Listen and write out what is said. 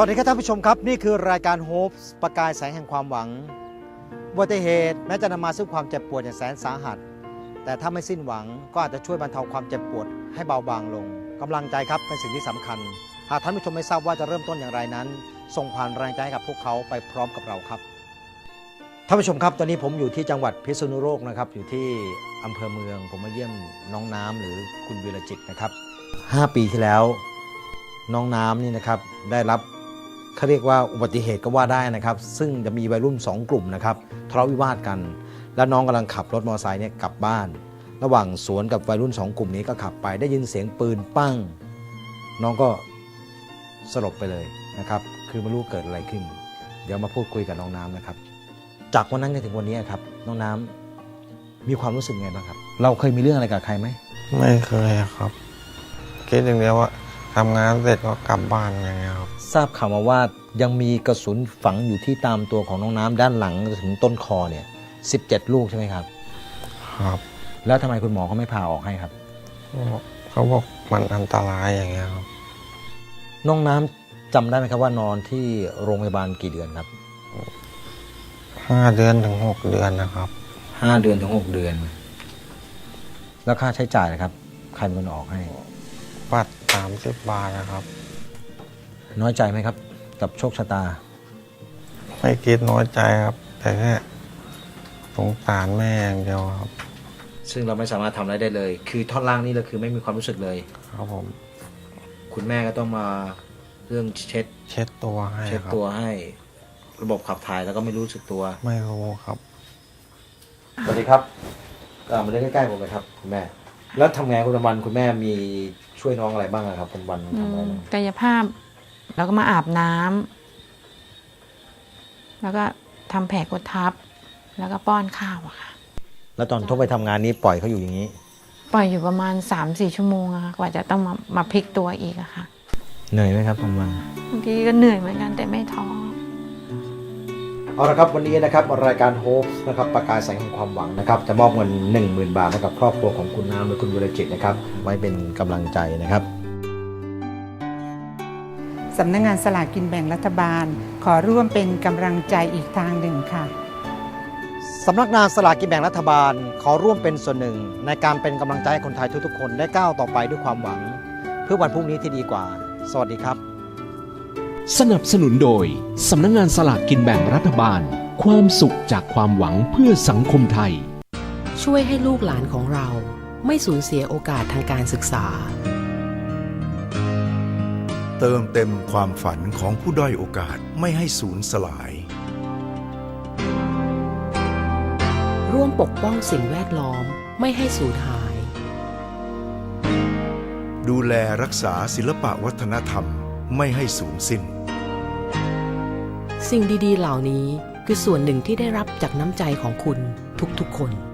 วัสดีครับท่านผู้ชมครับ นี่คือรายการโฮปประกายแสงแห่งความหวังอุบัติเหตุแม้จะนำมาซึ่งความเจ็บปวดอย่างแสนสาหัส แต่ถ้าไม่สิ้นหวังก็อาจจะช่วยบรรเทาความเจ็บปวดให้เบาบางลงกำลังใจครับเป็นสิ่งที่สำคัญ หากท่านผู้ชมไม่ทราบว่าจะเริ่มต้นอย่างไรนั้น ส่งผ่านแรงใจให้กับพวกเขาไปพร้อมกับเราครับท่านผู้ชมครับตอนนี้ผมอยู่ที่จังหวัดพิษณุโลกนะครับอยู่ที่อำเภอเมือง ผมมาเยี่ยมน้องน้ำหรือคุณวีรจิตนะครับห้าปีที่แล้วน้องน้ำนี่นะครับได้รับ เขาเรียกว่าอุบัติเหตุก็ว่าได้นะครับ ซึ่งจะมีวัยรุ่น 2 กลุ่มนะครับทะเลาะวิวาทกัน แล้วน้องกำลังขับรถมอเตอร์ไซค์เนี่ยกลับบ้าน ระหว่างสวนกับวัยรุ่น 2 กลุ่มนี้ก็ขับไปได้ยินเสียงปืนปั้ง น้องก็สลบไปเลยนะครับ คือไม่รู้เกิดอะไรขึ้น เดี๋ยวมาพูดคุยกับน้องน้ำนะครับ จากวันนั้นจนถึงวันนี้ครับ น้องน้ำมีความรู้สึกไงบ้างครับ เราเคยมีเรื่องอะไรกับใครไหม ไม่เคยครับ คิดอย่างเดียวว่า ทำงานเสร็จก็กลับบ้านอย่างเงี้ยครับทราบข่าวมาว่ายังมีกระสุนฝังอยู่ที่ตามตัวของน้องน้ำด้านหลังถึงต้นคอเนี่ย 17 ลูกใช่ไหมครับ ครับ แล้วทำไมคุณหมอเขาไม่ผ่าออกให้ครับ เขาบอกมันอันตรายอย่างเงี้ยครับ น้องน้ำจำได้ไหมครับว่านอนที่โรงพยาบาลกี่เดือนครับ ห้าเดือนถึงหกเดือนนะครับ5เดือนถึง6เดือน แล้วค่าใช้จ่ายนะครับ ใครเป็นคนออกให้ บัตรสามสิบบาทนะครับ น้อยใจไหมครับ กับโชคชะตา ไม่คิดน้อยใจครับ แต่แค่สงสารแม่อย่างเดียวครับ ซึ่งเราไม่สามารถทำอะไรได้เลย คือท่อนล่างนี่เราคือไม่มีความรู้สึกเลย ครับผมคุณแม่ก็ต้องมาเรื่องเช็ด เช็ดตัวให้เช็ดครับ ตัวให้ ระบบขับถ่ายแล้วก็ไม่รู้สึกตัว ไม่รู้ครับ สวัสดีครับอ่ามาเล่นใกล้ๆผมเลยครับ คุณแม่ แล้วทำไงานคุณวันคุณแม่มี ช่วยน้องอะไรบ้างอะครับคุณวันอืทำอะไรมบ้างกายภาพ แล้วก็มาอาบน้ำแล้วก็ทำแผลกดทับ แล้วก็ป้อนข้าวอะค่ะ แล้วตอนทุกไปทำงานนี้ปล่อยเขาอยู่อย่างนี้ ปล่อยอยู่ประมาณ3าสี่ชั่วโมงอะค่ะกว่าจะต้องมามาพลิกตัวอีกอะค่ะเหนื่อยไหมครับคุณวันบางทีก็เหนื่อยเหมือนกันแต่ไม่ท้อ เอาละครับวันนี้นะครับรายการโฮปนะครับประกายแสงแห่งความหวังนะครับจะมอบเงิน 1 0,000 บาทให้กับครอบครัวของคุณน้ำและคุณวิรจิตนะครับไว้เป็นกำลังใจนะครับ สำนักงงานสลากกินแบ่งรัฐบาล ขอร่วมเป็นกำลังใจอีกทางหนึ่งค่ะ สำนักงานสลากกินแบ่งรัฐบาล ขอร่วมเป็นส่วนหนึ่ง ในการเป็นกำลังใจให้คนไทยทุกๆคนได้ก้าวต่อไปด้วยความหวัง เพื่อวันพรุ่งนี้ที่ดีกว่า สวัสดีครับ สนับสนุนโดย สำนักงงานสลากกินแบ่งรัฐบาล ความสุขจากความหวังเพื่อสังคมไทย ช่วยให้ลูกหลานของเราไม่สูญเสียโอกาสทางการศึกษา เติมเต็มความฝันของผู้ด้อยโอกาสไม่ให้สูญสลาย ร่วมปกป้องสิ่งแวดล้อมไม่ให้สูญหาย ดูแลรักษาศิลปะวัฒนธรรมไม่ให้สูญสิ้น สิ่งดีๆ เหล่านี้คือส่วนหนึ่งที่ได้รับจากน้ำใจของคุณทุกๆคน